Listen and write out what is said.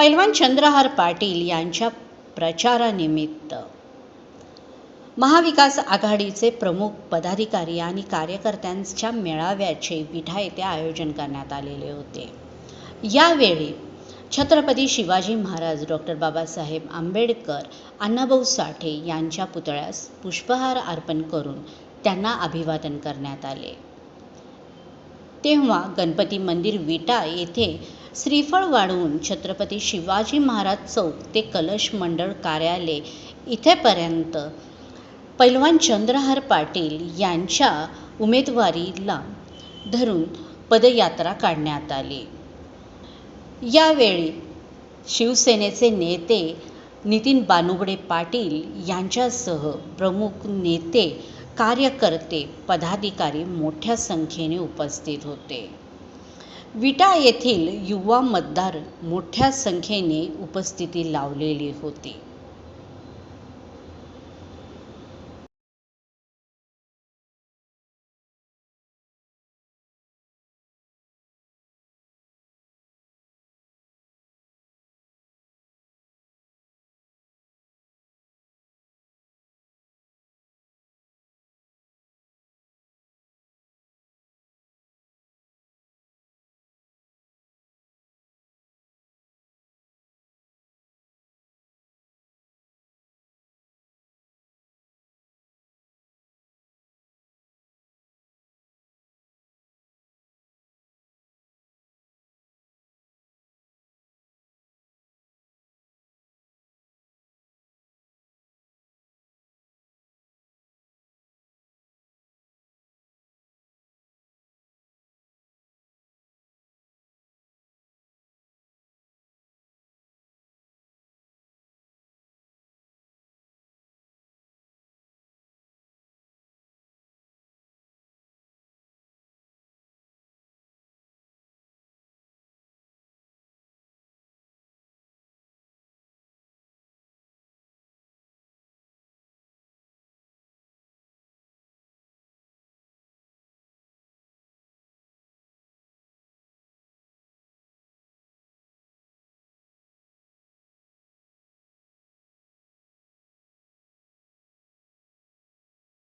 पैलवान चंद्रहार पाटील यांच्या प्रचारानिमित्त. महाविकास आघाडीचे प्रमुख पदाधिकारी आणि कार्यकर्त्यांच्या मेळाव्याचे विठा येथे आयोजन करण्यात आलेले होते. यावेळी छत्रपती शिवाजी महाराज डॉक्टर बाबासाहेब आंबेडकर अण्णाभाऊ साठे यांच्या पुतळ्यास पुष्पहार अर्पण करून त्यांना अभिवादन करण्यात आले. तेव्हा गणपती मंदिर विटा येथे श्रीफळ वाढवून छत्रपती शिवाजी महाराज चौक ते कलश मंडळ कार्यालय इथेपर्यंत पैलवान चंद्रहार पाटील यांच्या उमेदवारीला धरून पदयात्रा काढण्यात आली. यावेळी शिवसेनेचे नेते नितीन बानुगडे पाटील यांच्यासह प्रमुख नेते कार्यकर्ते पदाधिकारी मोठ्या संख्येने उपस्थित होते. विटा येथील युवा मतदार मोठ्या संख्येने उपस्थिती लावलेली होती.